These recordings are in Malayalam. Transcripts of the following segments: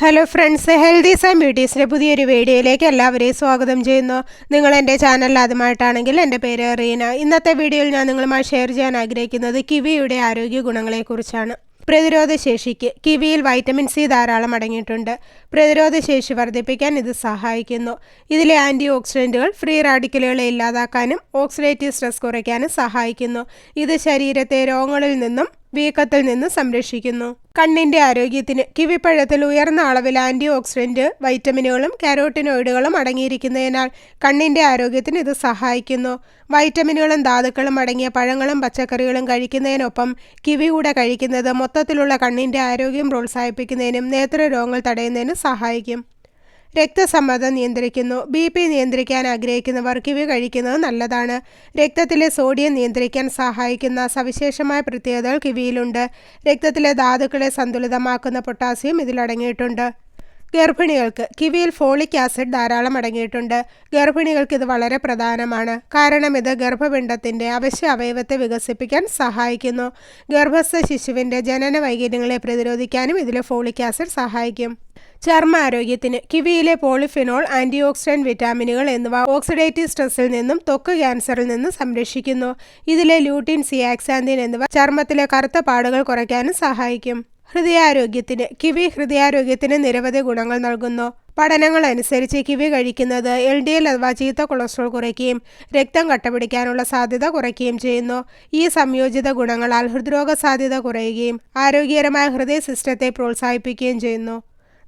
ഹലോ ഫ്രണ്ട്സ് ഹെൽത്തീസ് ആൻഡ് ബ്യൂട്ടീസിന്റെ പുതിയൊരു വീഡിയോയിലേക്ക് എല്ലാവരെയും സ്വാഗതം ചെയ്യുന്നു. നിങ്ങൾ എന്റെ ചാനൽ ആദ്യമായിട്ടാണെങ്കിൽ എന്റെ പേര് റീന. ഇന്നത്തെ വീഡിയോയിൽ ഞാൻ നിങ്ങളുമായി ഷെയർ ചെയ്യാൻ ആഗ്രഹിക്കുന്നത് കിവിയുടെ ആരോഗ്യ ഗുണങ്ങളെക്കുറിച്ചാണ്. പ്രതിരോധ ശേഷിക്ക് കിവിയിൽ വൈറ്റമിൻ സി ധാരാളം അടങ്ങിയിട്ടുണ്ട്. പ്രതിരോധ ശേഷി വർദ്ധിപ്പിക്കാൻ ഇത് സഹായിക്കുന്നു. ഇതിലെ ആന്റി ഓക്സിഡന്റുകൾ ഫ്രീ റാഡിക്കലുകളെ ഇല്ലാതാക്കാനും ഓക്സിഡേറ്റീവ് സ്ട്രെസ് കുറയ്ക്കാനും സഹായിക്കുന്നു. ഇത് ശരീരത്തെ രോഗങ്ങളിൽ നിന്നും വീക്കത്തിൽ നിന്ന് സംരക്ഷിക്കുന്നു. കണ്ണിന്റെ ആരോഗ്യത്തിന് കിവിപ്പഴത്തിൽ ഉയർന്ന അളവിൽ ആന്റി ഓക്സിഡന്റ് വൈറ്റമിനുകളും കാരോട്ടിനോയിഡുകളും അടങ്ങിയിരിക്കുന്നതിനാൽ കണ്ണിന്റെ ആരോഗ്യത്തിന് ഇത് സഹായിക്കുന്നു. വൈറ്റമിനുകളും ധാതുക്കളും അടങ്ങിയ പഴങ്ങളും പച്ചക്കറികളും കഴിക്കുന്നതിനൊപ്പം കിവി കൂടെ കഴിക്കുന്നത് മൊത്തത്തിലുള്ള കണ്ണിന്റെ ആരോഗ്യം പ്രോത്സാഹിപ്പിക്കുന്നതിനും നേത്രരോഗങ്ങൾ തടയുന്നതിനും സഹായിക്കും. രക്തസമ്മർദ്ദം നിയന്ത്രിക്കുന്നു. ബി പി നിയന്ത്രിക്കാൻ ആഗ്രഹിക്കുന്നവർ കിവി കഴിക്കുന്നത് നല്ലതാണ്. രക്തത്തിലെ സോഡിയം നിയന്ത്രിക്കാൻ സഹായിക്കുന്ന സവിശേഷമായ പ്രത്യേകതകൾ കിവിയിലുണ്ട്. രക്തത്തിലെ ധാതുക്കളെ സന്തുലിതമാക്കുന്ന പൊട്ടാസ്യം ഇതിലടങ്ങിയിട്ടുണ്ട് ഗർഭിണികൾക്ക് കിവിയിൽ ഫോളിക് ആസിഡ് ധാരാളം അടങ്ങിയിട്ടുണ്ട്. ഗർഭിണികൾക്ക് ഇത് വളരെ പ്രധാനമാണ്. കാരണം ഇത് ഗർഭപിണ്ഡത്തിന്റെ അവശ്യ അവയവത്തെ വികസിപ്പിക്കാൻ സഹായിക്കുന്നു. ഗർഭസ്ഥ ശിശുവിന്റെ ജനന വൈകല്യങ്ങളെ പ്രതിരോധിക്കാനും ഇതിലെ ഫോളിക് ആസിഡ് സഹായിക്കും. ചർമ്മ ആരോഗ്യത്തിന് കിവിയിലെ പോളിഫിനോൾ ആന്റി ഓക്സിഡന്റ് വിറ്റാമിനുകൾ എന്നിവ ഓക്സിഡേറ്റീവ് സ്ട്രെസ്സിൽ നിന്നും ത്വക്ക് ക്യാൻസറിൽ നിന്നും സംരക്ഷിക്കുന്നു. ഇതിലെ ലൂട്ടിൻ സിയാക്സാന്തിൻ എന്നിവ ചർമ്മത്തിലെ കറുത്ത പാടുകൾ കുറയ്ക്കാനും സഹായിക്കും. ഹൃദയാരോഗ്യത്തിന് കിവി ഹൃദയാരോഗ്യത്തിന് നിരവധി ഗുണങ്ങൾ നൽകുന്നു. പഠനങ്ങൾ അനുസരിച്ച് കിവി കഴിക്കുന്നത് എൽ ഡി എൽ അഥവാ ചീത്ത കൊളസ്ട്രോൾ കുറയ്ക്കുകയും രക്തം കട്ടപിടിക്കാനുള്ള സാധ്യത കുറയ്ക്കുകയും ചെയ്യുന്നു. ഈ സംയോജിത ഗുണങ്ങളാൽ ഹൃദ്രോഗ സാധ്യത കുറയുകയും ആരോഗ്യകരമായ ഹൃദയ സിസ്റ്റത്തെ പ്രോത്സാഹിപ്പിക്കുകയും ചെയ്യുന്നു.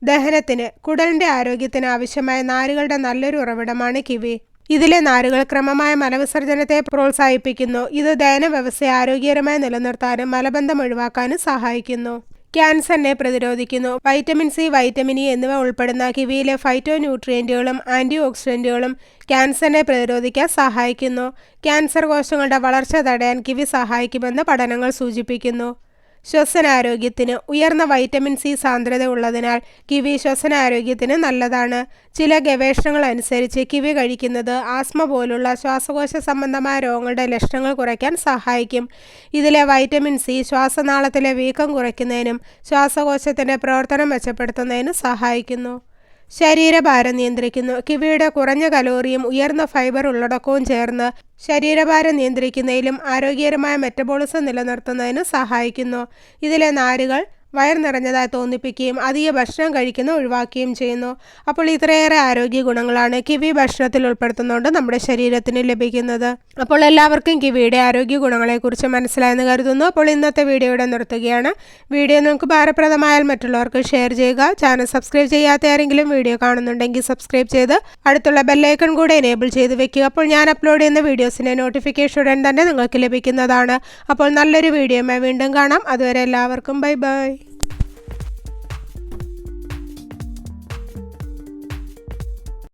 ദഹനത്തിന് കുടലിന്റെ ആരോഗ്യത്തിന് ആവശ്യമായ നാരുകളുടെ നല്ലൊരു ഉറവിടമാണ് കിവി. ഇതിലെ നാരുകൾ ക്രമമായ മലവിസർജനത്തെ പ്രോത്സാഹിപ്പിക്കുന്നു. ഇത് ദഹന വ്യവസ്ഥയെ ആരോഗ്യകരമായി നിലനിർത്താനും മലബന്ധം ഒഴിവാക്കാനും സഹായിക്കുന്നു. ക്യാൻസറിനെ പ്രതിരോധിക്കുന്നു. വൈറ്റമിൻ സി വൈറ്റമിൻ ഇ എന്നിവ ഉൾപ്പെടുന്ന കിവിയിലെ ഫൈറ്റോ ന്യൂട്രിയന്റുകളും ആന്റി ഓക്സിഡന്റുകളും ക്യാൻസറിനെ പ്രതിരോധിക്കാൻ സഹായിക്കുന്നു. ക്യാൻസർ കോശങ്ങളുടെ വളർച്ച തടയാൻ കിവി സഹായിക്കുമെന്ന് പഠനങ്ങൾ സൂചിപ്പിക്കുന്നു. ശ്വസനാരോഗ്യത്തിന് ഉയർന്ന വൈറ്റമിൻ സി സാന്ദ്രത ഉള്ളതിനാൽ കിവി ശ്വസനാരോഗ്യത്തിന് നല്ലതാണ്. ചില ഗവേഷണങ്ങൾ അനുസരിച്ച് കിവി കഴിക്കുന്നത് ആസ്മ പോലുള്ള ശ്വാസകോശ സംബന്ധമായ രോഗങ്ങളുടെ ലക്ഷണങ്ങൾ കുറയ്ക്കാൻ സഹായിക്കും. ഇതിലെ വൈറ്റമിൻ സി ശ്വാസനാളത്തിലെ വീക്കം കുറയ്ക്കുന്നതിനും ശ്വാസകോശത്തിന്റെ പ്രവർത്തനം മെച്ചപ്പെടുത്തുന്നതിനും സഹായിക്കുന്നു. ശരീരഭാരം നിയന്ത്രിക്കുന്നു കിവിയുടെ കുറഞ്ഞ കലോറിയും ഉയർന്ന ഫൈബർ ഉള്ളടക്കവും ചേർന്ന് ശരീരഭാരം നിയന്ത്രിക്കുന്നതിലും ആരോഗ്യകരമായ മെറ്റബോളിസം നിലനിർത്തുന്നതിനും സഹായിക്കുന്നു. ഇതിലെ നാരുകൾ വയർ നിറഞ്ഞതായി തോന്നിപ്പിക്കുകയും അധിക ഭക്ഷണം കഴിക്കുന്ന ഒഴിവാക്കുകയും ചെയ്യുന്നു. അപ്പോൾ ഇത്രയേറെ ആരോഗ്യ ഗുണങ്ങളാണ് കിവി ഭക്ഷണത്തിൽ ഉൾപ്പെടുത്തുന്നതുകൊണ്ട് നമ്മുടെ ശരീരത്തിന് ലഭിക്കുന്നത്. അപ്പോൾ എല്ലാവർക്കും കിവിയുടെ ആരോഗ്യ ഗുണങ്ങളെക്കുറിച്ച് മനസ്സിലായെന്ന് കരുതുന്നു. അപ്പോൾ ഇന്നത്തെ വീഡിയോയുടെ നിർത്തുകയാണ്. വീഡിയോ നിങ്ങൾക്ക് ഭാരപ്രദമായാൽ മറ്റുള്ളവർക്ക് ഷെയർ ചെയ്യുക. ചാനൽ സബ്സ്ക്രൈബ് ചെയ്യാത്ത ആരെങ്കിലും വീഡിയോ കാണുന്നുണ്ടെങ്കിൽ സബ്സ്ക്രൈബ് ചെയ്ത് അടുത്തുള്ള ബെല്ലൈക്കൺ കൂടെ എനേബിൾ ചെയ്ത് വെക്കുക. അപ്പോൾ ഞാൻ അപ്ലോഡ് ചെയ്യുന്ന വീഡിയോസിന്റെ നോട്ടിഫിക്കേഷൻ ഉടൻ തന്നെ നിങ്ങൾക്ക് ലഭിക്കുന്നതാണ്. അപ്പോൾ നല്ലൊരു വീഡിയോ വീണ്ടും കാണാം. അതുവരെ എല്ലാവർക്കും ബൈ ബൈ.